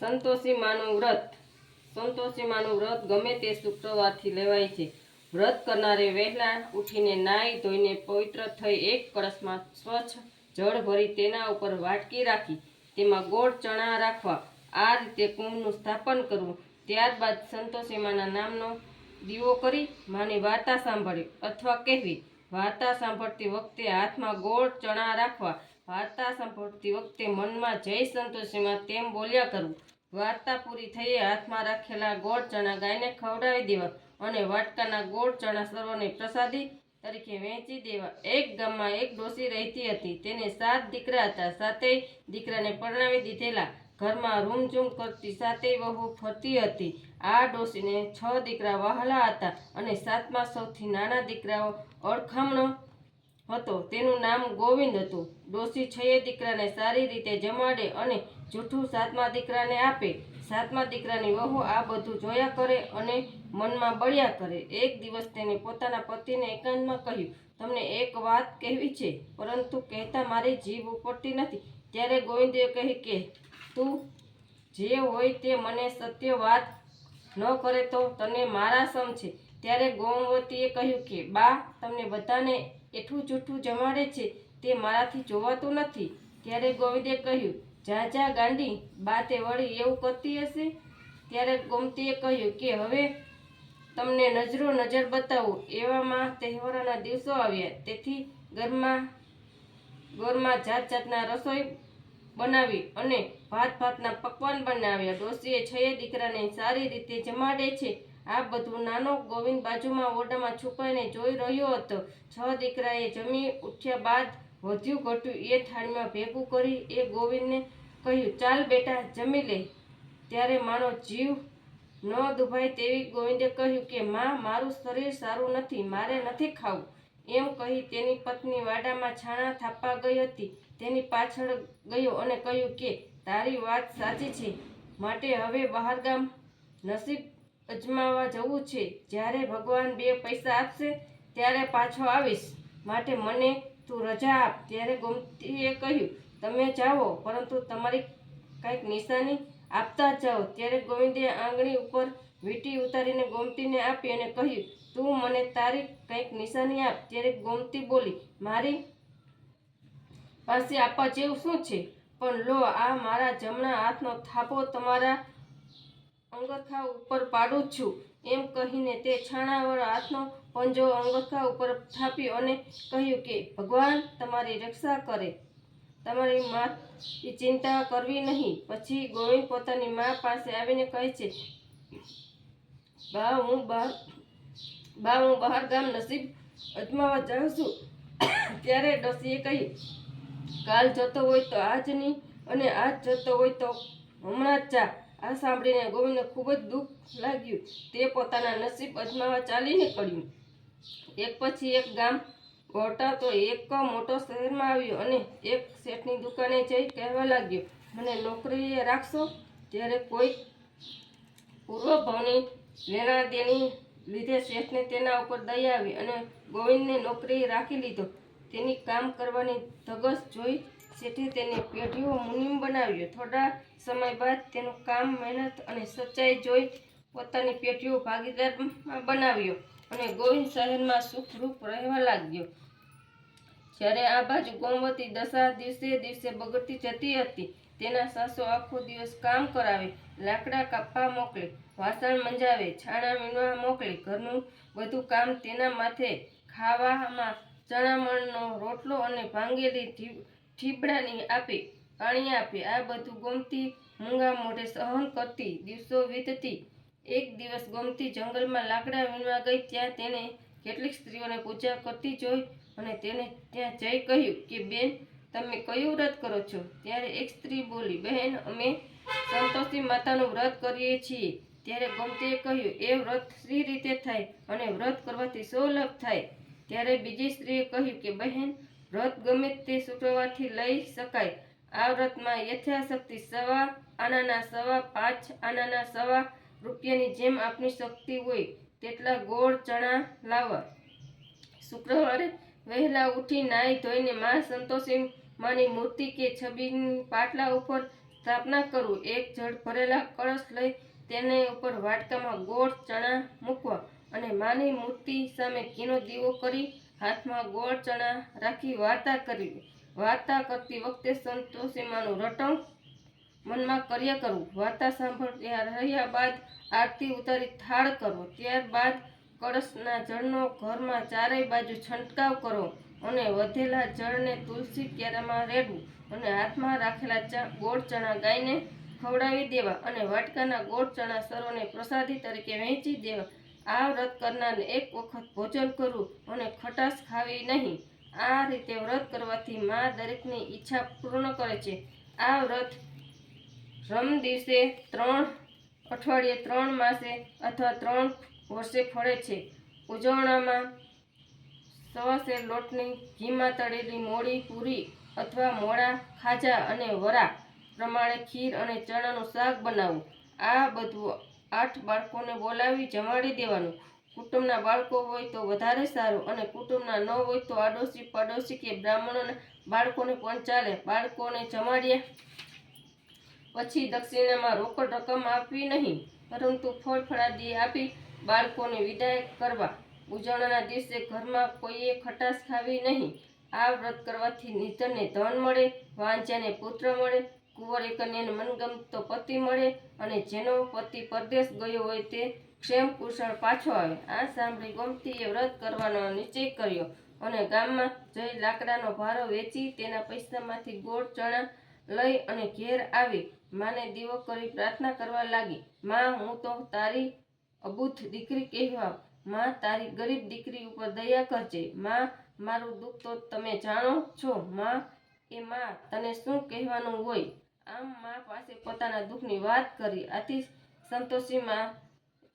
સંતોષી માનું વ્રત. સંતોષી માનું વ્રત ગમે તે શુક્રવારથી લેવાય છે. વ્રત કરનારે વહેલા ઉઠીને નાહી ધોઈને પવિત્ર થઈ એક કળશમાં સ્વચ્છ જળ ભરી તેના ઉપર વાટકી રાખી, તેમાં ગોળ ચણા રાખવા, આ રીતે કુંભનું સ્થાપન કરવું. ત્યારબાદ સંતોષી માના નામનો દીવો કરી માની વાર્તા સાંભળવી અથવા કહેવી. વાર્તા સાંભળતી વખતે હાથમાં ગોળ ચણા રાખવા વાર્તા સાંભળતી વખતે મનમાં જય સંતોષીમાં તેમ બોલ્યા કરવું વાર્તા પૂરી થઈએ હાથમાં રાખેલા ગોળ ચણા ગાયને ખવડાવી દેવા અને વાટકાના ગોળ ચણા સર્વને પ્રસાદી તરીકે વહેંચી દેવા. એક ગામમાં એક ડોસી રહેતી હતી. તેને સાત દીકરા હતા. સાતેય દીકરાને પરણાવી દીધેલા. ઘરમાં રૂમઝૂમ કરતી સાતેય વહુ ફરતી હતી. આ ડોસીને છ દીકરા વહાલા હતા અને સાતમા સૌથી નાના દીકરાઓ અળખામણો હતો. તેનું નામ ગોવિંદ હતું. ડોશી છયે દીકરાને સારી રીતે જમાડે અને જૂઠું સાતમા દીકરાને આપે. સાતમા દીકરાની વહુ આ બધું જોયા કરે અને મનમાં બળ્યા કરે. એક દિવસ તેને પોતાના પતિને એકાંતમાં કહ્યું, તમને એક વાત કહેવી છે, પરંતુ કહેતા મારી જીભ ઉપડતી નથી. ત્યારે ગોવિંદે કહી કે, તું જે હોય તે મને સત્ય વાત ન કરે તો તને મારા સમ છે. ત્યારે ગોમવતીએ કહ્યું કે, બા, તમને બધાને એટલું જૂઠું જમાડે છે તે મારાથી જોવાતું નથી. ત્યારે ગોવિંદે કહ્યું, જા જા, ગાંડી બા તે વળી એવું કરતી હશે? ત્યારે ગોમતીએ કહ્યું કે, હવે તમને નજરો નજર બતાવું. એવામાં તહેવારોના દિવસો આવ્યા. તેથી ઘરમાં ઘરમાં જાત જાતના રસોઈ બનાવી અને ભાત ભાતના પકવાન બનાવ્યા. ડોશીએ છયે દીકરાને સારી રીતે જમાડે છે. આ બધું નાનો ગોવિંદ બાજુમાં ઓરડામાં છુપાઈને જોઈ રહ્યો હતો. છ દીકરાએ જમી ઉઠ્યા બાદ વધ્યું ઘટ્યું એ થાળીમાં ભેગું કરી એ ગોવિંદને કહ્યું, ચાલ બેટા, જમી લે. ત્યારે મારો જીવ ન દુભાય તેવી ગોવિંદે કહ્યું કે, માં, મારું શરીર સારું નથી, મારે નથી ખાવું. એમ કહી તેની પત્ની વાડામાં છાણા થાપવા ગઈ હતી. તેની પાછળ ગયો અને કહ્યું કે, તારી વાત સાચી છે. માટે હવે બહારગામ નસીબ અજમાવવા જવું છે. જ્યારે ભગવાન બે પૈસા આપશે, ત્યારે પાછો આવીશ. માટે મને તું રજા આપ. ત્યારે ગોમતીએ કહ્યું, તમે જાઓ, પરંતુ તમારી કંઈક નિશાની આપતા જાઓ. ત્યારે ગોવિંદે આંગળી ઉપર વીંટી ઉતારીને ગોમતીને આપી અને કહ્યું, તું મને તારી કંઈક નિશાની આપ. ત્યારે ગોમતી બોલી, મારી પાસે આપવા જેવું શું છે? પણ લો, આ મારા જમણા હાથનો થાપો તમારા અંગરખા ઉપર પાડું છું. એમ કહીને તે છાણાવાળા હાથનો પંજો અંગરખા ઉપર થાપ્યો અને કહ્યું કે, ભગવાન, તમારી રક્ષા કરે. તમારી માની ચિંતા કરવી નહીં. પછી ગોવિંદ પોતાની મા પાસે આવીને કહે છે, બા, હું બહાર, બા, હું બહાર ગામ નસીબ અજમાવા જાઉં છું. ત્યારે ડોસીએ કહ્યું, કાલ જતો હોય તો આજની અને આજ જતો હોય તો હમણાં જ જા. આ સાંભળીને ગોવિંદને ખૂબ જ દુઃખ લાગ્યું. તે પોતાના નસીબ અજમાવા ચાલી નીકળ્યું એક પછી એક ગામ તો એક મોટો શહેરમાં આવ્યો અને એક શેઠની દુકાને જઈ કહેવા લાગ્યો, મને નોકરીએ રાખશો? ત્યારે કોઈ પૂર્વભાવની લેણા દેણી લીધે શેઠને તેના ઉપર દયા આવી અને ગોવિંદને નોકરી રાખી લીધો. તેની કામ કરવાની ધગસ જોઈ શેઠે તેને પેઢીઓ મુનિમ બનાવ્યો. થોડા સમય બાદ તેનું કામ, મહેનત અને સચ્ચાઈ જોઈ પોતાની પેઢીઓ ભાગીદારમાં બનાવ્યો અને ગોવિંદ શહેરમાં સુખરૂપ રહેવા લાગ્યો. જ્યારે આ બાજુ ગોમતી દશા દિવસે દિવસે બગડતી જતી હતી, તેના સાસુ આખો દિવસ કામ કરાવે, લાકડા કાપવા મોકલે, વાસણ મંજાવે, છાણા વીણવા મોકલે, ઘરનું બધું કામ તેના માથે ખાવામાં ચણામણનો રોટલો અને ભાંગેલી ઠીબડાની આપે પાણી આપે, આ બધું ગોમતી મૂંગા મોઢે સહન કરતી દિવસો વીતતી, એક દિવસ ગોમતી જંગલમાં લાકડા વીણવા ગઈ, ત્યાં તેને કેટલીક સ્ત્રીઓને પૂજા કરતી જોઈ અને તેને ત્યાં જઈ કહ્યું કે, બેન, તમે કયું વ્રત કરો છો? ત્યારે એક સ્ત્રી બોલી, બહેન, અમે સંતોષી માતાનું વ્રત કરીએ છીએ. ત્યારે ગમતીએ કહ્યું, એ વ્રત સી રીતે થાય અને વ્રત કરવાથી શો લાભ થાય. ત્યારે બીજી સ્ત્રીએ કહ્યું કે, બહેન વ્રત ગમે તે શુક્રવારથી લઈ શકાય. આ વ્રતમાં યથાશક્તિ સવા, આનાના સવા, પાંચ, આનાના સવા રૂપિયાની જેમ આપની શક્તિ હોય તેટલા ગોળ ચણા લાવવા શુક્રવારે વહેલા ઉઠી નાહી ધોઈને મા સંતોષી માની મૂર્તિ કે છબીની પાટલા ઉપર સ્થાપના કરવું એક જળ ભરેલા કળશ લઈ તેને ઉપર વાટકામાં ગોળ ચણા મૂકવા અને માની મૂર્તિ સામે ઘીનો દીવો કરી હાથમાં ગોળ ચણા રાખી વાર્તા કરવી વાર્તા કરતી વખતે સંતોષીમાનું રટણ મનમાં કર્યા કરવું વાર્તા સાંભળ્યા રહ્યા બાદ આરતી ઉતારી થાળ કરવો ત્યારબાદ કળશના જળનો ઘરમાં ચારેય બાજુ છંટકાવ કરો અને વધેલા જળને તુલસી ક્યારામાં રેડવું અને હાથમાં રાખેલા ચા- ગોળ ચણા ગાયને ખવડાવી દેવા અને વાટકાના ગોળ ચણા સર્વને પ્રસાદી તરીકે વહેંચી દેવા. આ વ્રત કરનારને એક વખત ભોજન કરવું અને ખટાશ ખાવી નહીં. આ રીતે વ્રત કરવાથી મા દરેકની ઈચ્છા પૂર્ણ કરે છે. આ વ્રત રમ દિવસે ત્રણ, અઠવાડિયે ત્રણ માસે અથવા ત્રણ વર્ષે ફળે છે. ઉજવણામાં સવાસે લોટની ઘીમાં તળેલી મોડી પૂરી અથવા મોડા ખાજા અને વરા પ્રમાણે ખીર અને ચણાનું શાક બનાવવું આ બધું આઠ બાળકોને બોલાવી જમાડી દેવાનું. કુટુંબના બાળકો હોય તો વધારે સારું અને કુટુંબના ન હોય તો આડોશી પડોશી કે બ્રાહ્મણોના બાળકોને પણ બાળકોને જમાડ્યા પછી દક્ષિણામાં રોકડ રકમ આપવી નહીં, પરંતુ ફળ ફળાદી આપી બાળકોને વિદાય કરવા. ઉજવણાના દિવસે ઘરમાં કોઈએ ખટાશ ખાવી નહીં. આ વ્રત કરવાથી નિધનને ધન મળે, વાંચ્યાને પુત્ર મળે કુંવર કન્યાને મનગમતો પતિ મળે અને જેનો પતિ પરદેશ ગયો હોય તે ક્ષેમ કુશળ પાછો આવે. આ સાંભળી ગોમતીએ વ્રત કરવાનો નિશ્ચય કર્યો અને ગામમાં જઈ લાકડાનો ભારો વેચી તેના પૈસામાંથી ગોળ ચણા લઈ અને ઘેર આવી માને દીવો કરી પ્રાર્થના કરવા લાગી. માં, હું તો તારી અબૂથ દીકરી કહેવા માં, તારી ગરીબ દીકરી ઉપર દયા કરજે. માં, મારું દુઃખ તો તમે જાણો છો. માં, એ માં, તને શું કહેવાનું હોય? આમ મા પાસે પોતાના દુઃખની વાત કરી. આથી સંતોષી માં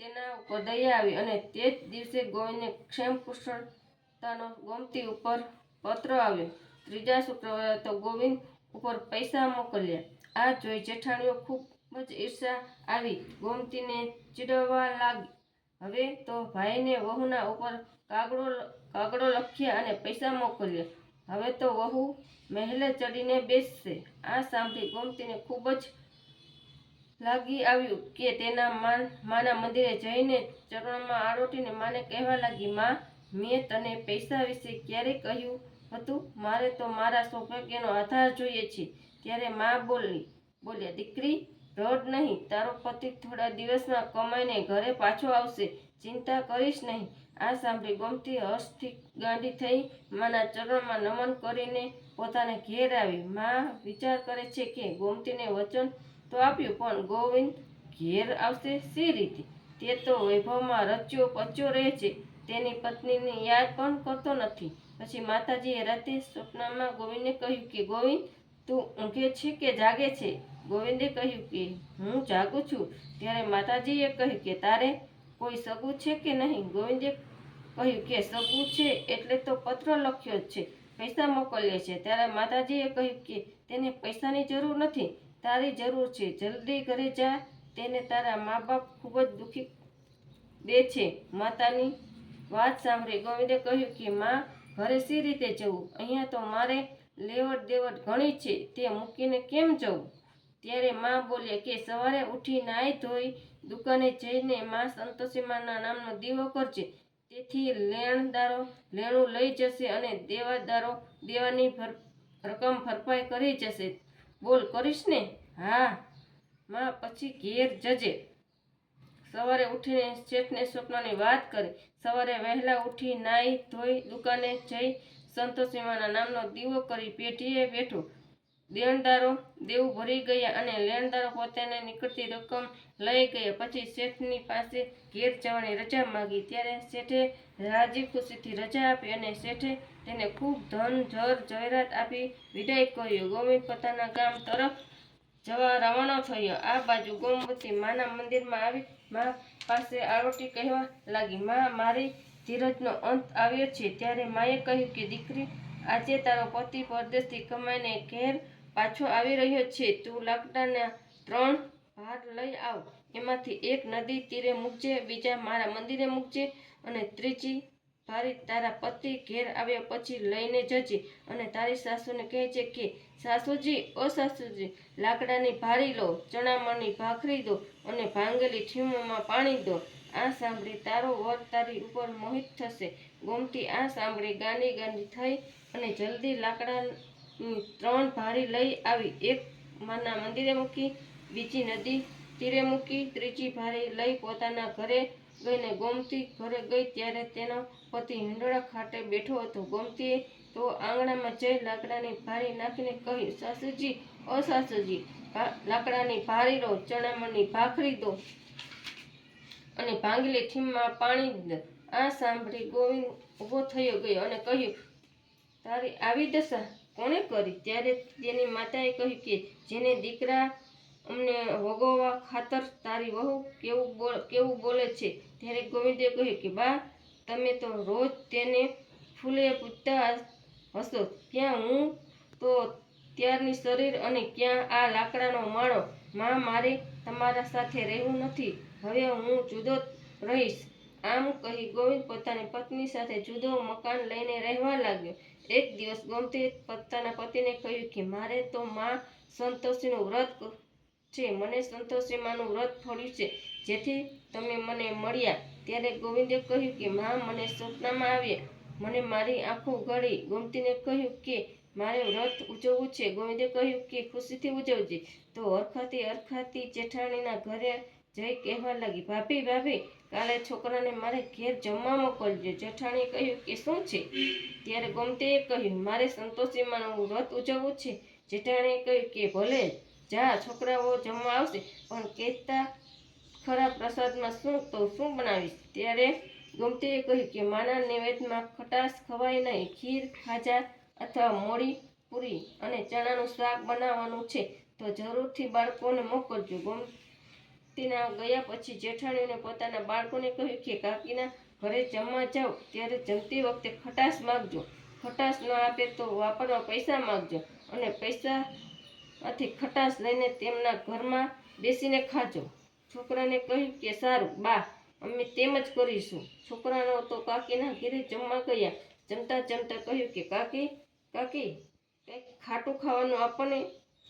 તેના ઉપર દયા આવી અને તે જ દિવસે ગોવિંદને ક્ષેમ કુશળતાનો ગોમતી ઉપર પત્ર આવ્યો. ત્રીજા શુક્રવારે તો ગોવિંદ ઉપર પૈસા મોકલ્યા. આ જોઈ જેઠાણીઓ ખૂબ જ ઈર્ષા આવી. ગોમતીને ચીડવવા લાગી. હવે તો ભાઈને વહુના ઉપર કાગડો કાગડો લખ્યા અને પૈસા મોકલ્યા. હવે તો વહુ મહેલે ચડીને બેસશે. આ સાંભળી ગોમતીને ખૂબ જ લાગી આવ્યું કે તેના માન માના મંદિરે જઈને ચરણમાં આરોટીને માને કહેવા લાગી, માં, મેં તને પૈસા વિશે ક્યારે કહ્યું હતું? મારે તો મારા સૌભાગ્યનો આધાર જોઈએ છે. ત્યારે માં બોલી, બોલ્યા, દીકરી, રડ નહીં. તારો પતિ થોડા દિવસમાં કમાઈને ઘરે પાછો આવશે. ચિંતા કરીશ નહીં. આ સાંભળી ગોમતી હર્ષથી ગાંડી થઈ માના ચરણમાં નમન કરીને પોતાને ઘેર આવી. માં વિચાર કરે છે કે ગોમતીને વચન તો આપ્યું, પણ ગોવિંદ ઘેર આવશે સી રીતે? તે તો વૈભવમાં રચ્યો પચ્યો રહે છે. તેની પત્નીની યાદ પણ કરતો નથી. પછી માતાજીએ રાતે સ્વપ્નમાં ગોવિંદને કહ્યું કે, ગોવિંદ, તું ઊંઘે છે કે જાગે છે? ગોવિંદે કહ્યું કે, હું જાગું છું. ત્યારે માતાજીએ કહ્યું કે, તારે કોઈ સગું છે કે નહીં? ગોવિંદે કહ્યું કે સગું છે એટલે તો પત્ર લખ્યો જ છે. પૈસા મોકલીએ છે ત્યારે માતાજીએ કહ્યું કે તેને પૈસાની જરૂર નથી. તારી જરૂર છે. જલ્દી ઘરે જા. તેને તારા મા બાપ ખૂબ જ દુઃખી દે છે. માતાની વાત સાંભળી ગોવિંદે કહ્યું કે, માં, ઘરે સી રીતે જવું? અહીંયા તો મારે લેવડ દેવડ ઘણી છે. તે મૂકીને કેમ જવું? ત્યારે માં બોલ્યા કે, સવારે ઉઠી નાહી ધોઈ દુકાને જઈને માં સંતોષીમાના નામનો દીવો કરજે. તેથી લેણદારો લેણું લઈ જશે અને દેવાદારો દેવાની રકમ ભરપાઈ કરી જશે. બોલ, કરીશ ને? હા. માં પછી ઘેર જજે. સવારે ઉઠીને શેઠને સ્વપ્નની વાત કરી. સવારે વહેલા ઉઠી નાહી ધોઈ દુકાને જઈ સંતોષીમાના નામનો દીવો કરી પેઢીએ બેઠો. દેણદારો દેવું ભરી ગયા અને લેણદારો પોતાને નીકળતી રકમ લઈ ગયા. પછી શેઠની પાસે ઘેર જવાની રજા માગી. ત્યારે શેઠે રાજી ખુશીથી રજા આપી અને શેઠે તેને ખૂબ ધન જર જહેરાત આપી વિદાય કર્યો ગોવિંદ પોતાના ગામ તરફ જવા રવાના થયો. આ બાજુ ગોમવતી માના મંદિરમાં આવી મા પાસે આરોટી કહેવા લાગી, મા, મારી ધીરજનો અંત આવ્યો છે. ત્યારે માએ કહ્યું કે, દીકરી, આજે તારો પતિ પરદેશથી કમાઈને ઘેર પાછો આવી રહ્યો છે. તું લાકડાના ત્રણ ભાર લઈ આવ. એમાંથી એક નદી તીરે મૂકજે, બીજા મારા મંદિરે મૂકજે અને ત્રીજી ભારી તારા પતિ ઘેર આવ્યા પછી લઈને જજે અને તારી સાસુને કહેજે કે, સાસુજી, ઓ સાસુજી, લાકડાની ભારી લો, ચણામણની ભાખરી દો અને ભાંગેલી ઠીમોમાં પાણી દો. આ સાંભળી તારો વર તારી ઉપર મોહિત થશે. ગોમતી આ સાંભળી ગાંડી ગાંડી થઈ અને જલ્દી લાકડાની ત્રણ ભારી લઈ આવી. એક માના મંદિરે મૂકી, બીજી નદી તીરે મૂકી, ત્રીજી ભારી લઈ પોતાના ઘરે ગઈને ગોમતી ઘરે ગઈ ત્યારે તેનો પતિ હિંડોળા ખાટે બેઠો હતો. ગોમતીએ તો આંગણામાં જઈ લાકડાની ભારી નાખીને કહ્યું, સાસુજી, ઓ સાસુજી લાકડાની ભારી લો, ચણામણની ભાખરી દો અને ભાંગેલી ઠીમમાં પાણી આ સાંભળી ગોવિંદ ઊભો થયો ગયો અને કહ્યું, તારી આવી દશા કોણે કરી? ત્યારે તેની માતાએ કહ્યું કે, જેને દીકરા અમને વગોવા ખાતર તારી વહુ કેવું કેવું બોલે છે? ત્યારે ગોવિંદે કહ્યું કે, બા, તમે તો રોજ તેને ફૂલે પૂછતા હશો. ક્યાં હું તો ત્યારની શરીર અને ક્યાં આ લાકડાનો માળો? માં મારે તમારા સાથે રહેવું નથી. હવે હું જુદો રહીશ. આમ કહી ગોવિંદ પોતાની પત્ની સાથે જુદો મકાન લઈને રહેવા લાગ્યો. એક દિવસ ગોમતીએ પોતાના પતિને કહ્યું કે મારે તો માં સંતોષીનું વ્રત ક- છે મને સંતોષી માનું વ્રત ફળ્યું છે જેથી તમે મને મળ્યા ત્યારે ગોવિંદે કહ્યું કે માં મને સ્વપ્નમાં આવ્યા મને મારી આંખો ગળી ગોમતીને કહ્યું કે મારે વ્રત ઉજવવું છે ગોવિંદે કહ્યું કે ખુશીથી ઉજવજે તો હરખાતી હરખાતી જેઠાણીના ઘરે જઈ કહેવા લાગી, ભાભી ભાભી, કાલે છોકરાને મારે ઘેર જમવા મોકલજો જેઠાણીએ કહ્યું કે શું છે? ત્યારે ગોમતીએ કહ્યું, મારે સંતોષીમાનું વ્રત ઉજવવું છે. જેઠાણીએ કહ્યું કે, ભલે, જા, છોકરાઓ જમવા આવશે, પણ કહેતા ખરા પ્રસાદમાં શું તો શું બનાવીશ? ત્યારે ગોમતીએ કહ્યું કે, માના નૈવેદ્યમાં ખટાશ ખવાય નહીં, ખીર, ખાજા અથવા મોડી પૂરી અને ચણાનું શાક બનાવવાનું છે, તો જરૂરથી બાળકોને મોકલજો. ગોમતીના ગયા પછી જેઠાણીને પોતાના બાળકોને કહ્યું કે, કાકીના, ઘરે જમવા જાઓ, ત્યારે જમતી વખતે ખટાશ માગજો. ખટાશ ન આપે તો વાપરવા પૈસા માગજો અને પૈસાથી ખટાશ લઈને તેમના ઘરમાં બેસીને ખાજો. છોકરાને કહ્યું કે, સારું, બા, અમે તેમ જ કરીશું. છોકરાનો તો કાકીના ઘરે જમવા ગયા. જમતા જમતા કહ્યું કે, કાકી કાકી, કંઈક ખાટું ખાવાનું આપણને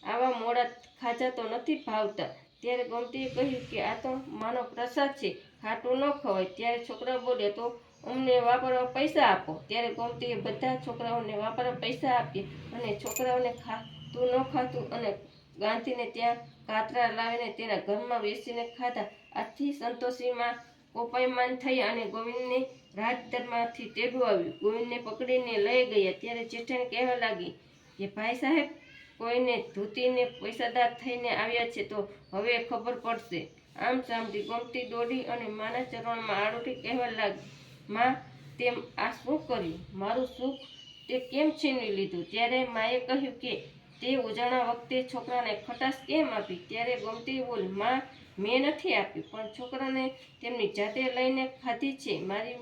આવા મોડા ખાજા તો નથી ભાવતા. ત્યારે ગમતીએ કહ્યું કે આ તો માનો પ્રસાદ છે, ખાટું ન ખવાય. ત્યારે છોકરા બોલે, તો અમને વાપરવા પૈસા આપો. ત્યારે ગમતીએ બધા છોકરાઓને વાપરવા પૈસા આપીએ અને છોકરાઓને ખાતું ન ખાતું અને ગાંધીને ત્યાં કાતરા લાવીને તેના ઘરમાં બેસીને ખાધા. આથી સંતોષીમાં કોપાયમાન થયા અને ગોવિંદને રાજધરમાંથી તેડું આવ્યું. ગોવિંદને પકડીને લઈ ગયા. ત્યારે જેઠાણી કહેવા લાગી કે, ભાઈ સાહેબ કોઈને ધૂતીને પૈસાદાર થઈને આવ્યા છે તો હવે ખબર પડશે. આમ સાંભળી ગમતી દોડી અને માના ચરણમાં આરોટી કહેવા લાગી માં તેમ આ શું કર્યું? મારું સુખ તે કેમ છીનવી લીધું? ત્યારે માએ કહ્યું કે, તે ઉજાણા વખતે છોકરાને ખટાશ કેમ આપી? ત્યારે ગમતી બોલ, માં, મેં નથી આપી પણ છોકરાને તેમની જાતે લઈને ખાધી છે. મારી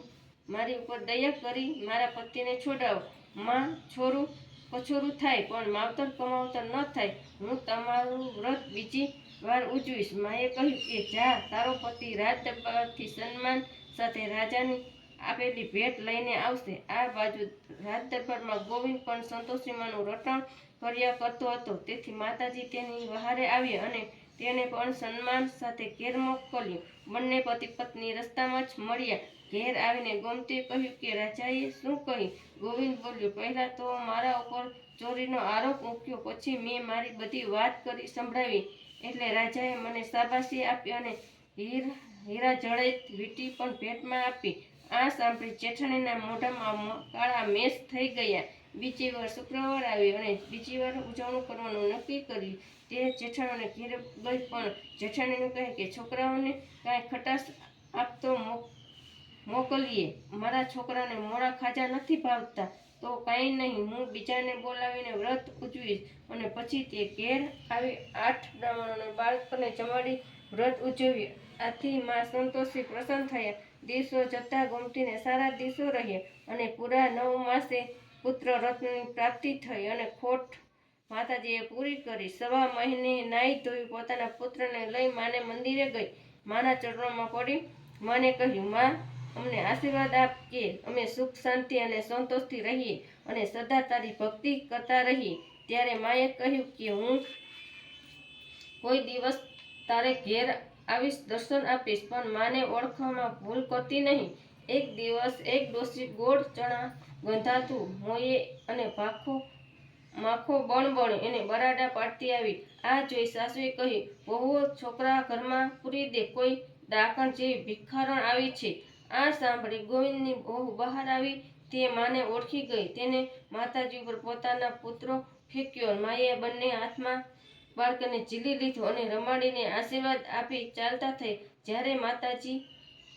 મારી ઉપર દયા કરી, મારા પતિને છોડાવો. માં, છોરું કછોરું થાય, પણ માવતર કમાવતર ન થાય. હું તમારું વ્રત બીજી વાર ઉજવીશ. માએ કહ્યું કે, જા, તારો પતિ રાજ દરબારથી સન્માન સાથે રાજાની આપેલી ભેટ લઈને આવશે. આ બાજુ રાજ દરબારમાં ગોવિંદ પણ સંતોષીમાનું રટણ કર્યા કરતો હતો. તેથી માતાજી તેની વહારે આવ્યા અને તેને પણ સન્માન સાથે ઘેર મોકલ્યો બંને પતિ પત્ની રસ્તામાં જ મળ્યા. ઘેર આવીને ગોમતે કહ્યું કે, રાજાએ શું કહ્યું? ગોવિંદ બોલ્યો, પહેલાં તો મારા ઉપર ચોરીનો આરોપ મૂક્યો, પછી મેં મારી બધી વાત કરી સંભળાવી. એટલે રાજાએ મને શાબાશી આપી અને હીર, હીરા જડિત વીંટી પણ ભેટમાં આપી. આ સાંભળી જેઠાણીના મોઢામાં કાળા મેસ થઈ ગયા. બીજી વાર શુક્રવાર આવ્યો અને બીજી વાર ઉજવણું કરવાનું નક્કી કર્યું. તે જેઠાણીને ઘેર ગઈ પણ જેઠાણીનું કહે કે, છોકરાઓને કાંઈ ખટાશ આપતો મોક મોકલીએ. મારા છોકરાને મોડા ખાજા નથી ભાવતા. તો કાંઈ નહીં, હું બીજાને બોલાવીને વ્રત ઉજવીશ. અને પછી તે ઘેર આવી આઠ બ્રાહ્મણોને બાળકોને જમાડી વ્રત ઉજવ્યું આથી માં સંતોષી પ્રસન્ન થયા. દિવસો જતા ગમતીને સારા દિવસો રહ્યા અને પૂરા નવ માસે પુત્ર રત્નની પ્રાપ્તિ થઈ અને ખોટ માતાજીએ પૂરી કરી. સવા મહિને નાહી ધોઈ પોતાના પુત્રને લઈ માને મંદિરે ગઈ. માના ચરણોમાં પડી. માને કહ્યું, માં અમને આશીર્વાદ આપ કે અમે સુખ, શાંતિ અને સંતોષથી રહીએ અને સદા તારી ભક્તિ કરતા રહીએ ત્યારે માએ કહ્યું કે હું કોઈ દિવસ તારે ઘેર આવીશ, દર્શન આપીશ, પણ માને ઓળખવામાં ભૂલ કરતી નહીં. એક દિવસ એક ડોસી ગોળ ચણા ગંધાતું મોયે અને ભાખો, માખો બણ બણ એને બરાડા પાડતી આવી. આ જોઈ સાસુએ કહ્યું વહુઓ છોકરા ઘરમાં પૂરી દે. કોઈ ડાકણ જેવી ભિખારણ આવી છે. આ સાંભળી ગોવિંદની બહુ બહાર આવી તે માને ઓળખી ગઈ. તેને માતાજી ઉપર પોતાના પુત્રો ફેંક્યો. માએ બંને હાથમાં બાળકને ઝીલી લીધો અને રમાડીને આશીર્વાદ આપી ચાલતા થઈ. જ્યારે માતાજી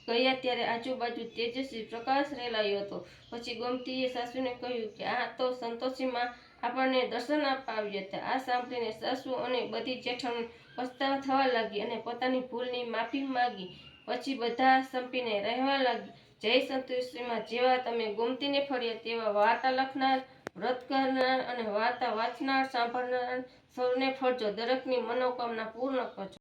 ગયા ત્યારે આજુબાજુ તેજસ્વી પ્રકાશ રેલાયો હતો. પછી ગોમતીએ સાસુને કહ્યું કે આ તો સંતોષીમાં આપણને દર્શન આપવા આવ્યા હતા. આ સાંભળીને સાસુ અને બધી જેઠાણી પસ્તાવા થવા લાગી અને પોતાની ભૂલની માફી માંગી. પછી બધા સંપીને રહેવા લાગ્યા. જય સંતોષીમાં જેવા તમે ગોમતીને ફળ્યા તેવા વાર્તા લખનાર, વ્રત કરનાર અને વાર્તા વાંચનાર, સાંભળનાર સૌને ફળજો દરેકની મનોકામના પૂર્ણ કરજો.